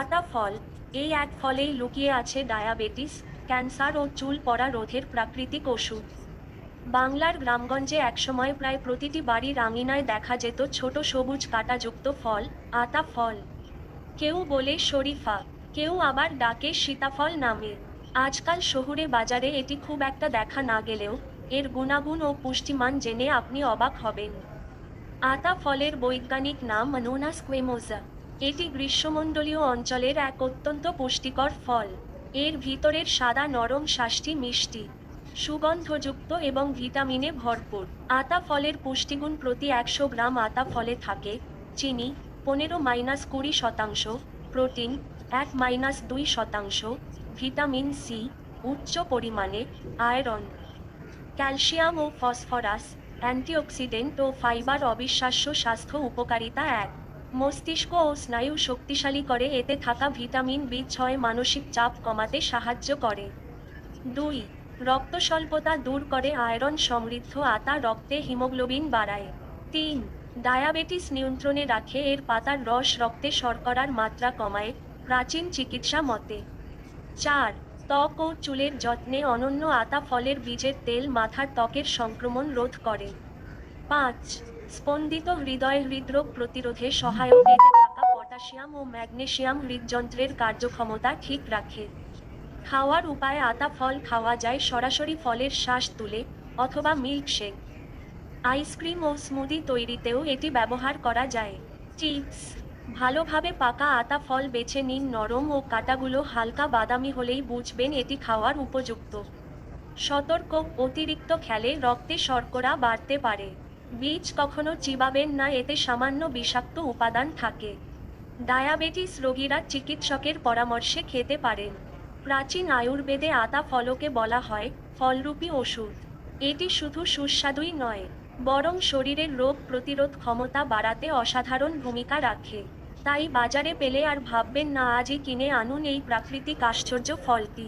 আতা ফল, এই এক ফলেই লুকিয়ে আছে ডায়াবেটিস, ক্যান্সার ও চুল পড়া রোধের প্রাকৃতিক ওষুধ। বাংলার গ্রামগঞ্জে একসময় প্রায় প্রতিটি বাড়ির আঙিনায় দেখা যেত ছোট সবুজ কাঁটাযুক্ত ফল আতা ফল। কেউ বলে শরীফা, কেউ আবার ডাকে সীতাফল নামে। আজকাল শহুরে বাজারে এটি খুব একটা দেখা না গেলেও এর গুণাগুণ ও পুষ্টিমান জেনে আপনি অবাক হবেন। আতা ফলের বৈজ্ঞানিক নাম মনোনা স্কুয়েমোজা এটি গ্রীষ্মমণ্ডলীয় অঞ্চলের এক অত্যন্ত পুষ্টিকর ফল। এর ভিতরের সাদা নরম শাঁসটি মিষ্টি, সুগন্ধযুক্ত এবং ভিটামিনে ভরপুর। আতা ফলের পুষ্টিগুণ প্রতি একশো গ্রাম আতা ফলে থাকে। চিনি পনেরো মাইনাস কুড়ি শতাংশ, প্রোটিন এক মাইনাস দুই শতাংশ, ভিটামিন সি উচ্চ পরিমাণে, আয়রন, ক্যালসিয়াম ও ফসফরাস, অ্যান্টিঅক্সিডেন্ট ও ফাইবার অবিশ্বাস্য স্বাস্থ্য উপকারিতা এক। মস্তিষ্ক ও স্নায়ু শক্তিশালী করে, এতে থাকা ভিটামিন বি ছয় মানসিক চাপ কমাতে সাহায্য করে। দুই রক্ত স্বল্পতা দূর করে, আয়রন সমৃদ্ধ আতা রক্তে হিমোগ্লোবিন বাড়ায়। তিন, ডায়াবেটিস নিয়ন্ত্রণে রাখে, এর পাতার রস রক্তে শর্করার মাত্রা কমায়, প্রাচীন চিকিৎসা মতে। চার, ত্বক ও চুলের যত্নে অনন্য আতা ফলের বীজের তেল মাথার ত্বকের সংক্রমণ রোধ করে। পাঁচ স্পন্দিত হৃদয় হৃদরোগ প্রতিরোধে সহায়ক এতে থাকা পটাশিয়াম ও ম্যাগনেসিয়াম হৃদযন্ত্রের কার্যক্ষমতা ঠিক রাখে। খাওয়ার উপায়ে আতা ফল খাওয়া যায়, সরাসরি ফলের শ্বাস তুলে অথবা মিল্কশেক। আইসক্রিম ও স্মুদি তৈরিতেও এটি ব্যবহার করা যায়। টিপস ভালোভাবে পাকা আতা ফল বেছে নিন, নরম ও কাটাগুলো হালকা বাদামি হলেই বুঝবেন এটি খাওয়ার উপযুক্ত। সতর্ক অতিরিক্ত খেলে রক্তে শর্করা বাড়তে পারে। বীজ কখনো চিবাবেন না, এতে সামান্য বিষাক্ত উপাদান থাকে। ডায়াবেটিস রোগীরা চিকিৎসকের পরামর্শে খেতে পারেন। প্রাচীন আয়ুর্বেদে আতা ফলকে বলা হয় ফলরূপী ওষুধ। এটি শুধু সুস্বাদুই নয়, বরং শরীরের রোগ প্রতিরোধ ক্ষমতা বাড়াতে অসাধারণ ভূমিকা রাখে। তাই বাজারে পেলে আর ভাববেন না, আজই কিনে আনুন এই প্রাকৃতিক আশ্চর্য ফলটি।